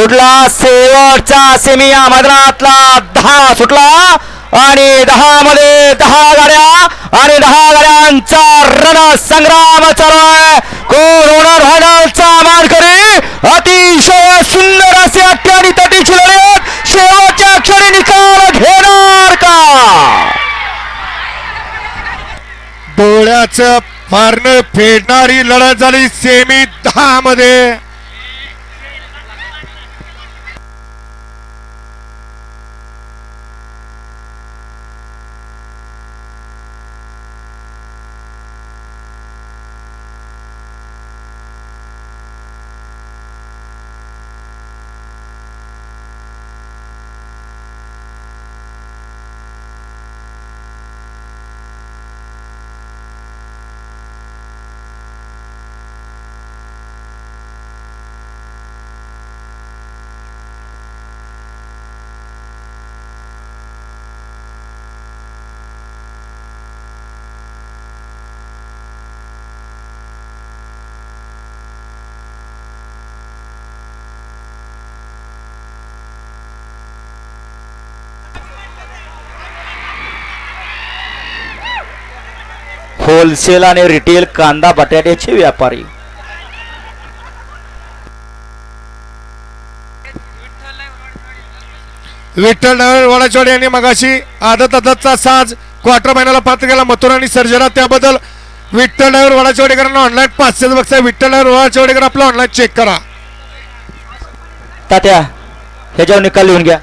सुटला शेवटचा सेमी या मैदानातला. दहा सुटला आणि दहा मध्ये दहा गाड्या आणि दहा गाड्यांचा रण संग्राम चालू आहे कोण होणार फायनलचा मानकरी? अतिशय सुंदर असे अट्ट्याने तटीची लढत शेवटच्या क्षणी निकाल घेणार का? डोळ्याचं पारणं फेडणारी लढत झाली सेमी दहा मध्ये होलसेल आणि रिटेल कांदा बटाट्याचे व्यापारी. विठ्ठल नगर वडाचवाडी यांनी मगाशी आदत आदतचा साज क्वार्टर फायनलला पात्र केला. मथुर आणि सर्जना त्याबद्दल विठ्ठल नगर वडाचवाडीकरांना ऑनलाईन पाचशे बघता विठ्ठल नगर वडाचवाडीकर आपला ऑनलाईन चेक करा. तात्या ह्याच्यावर निकाल लिहून घ्या.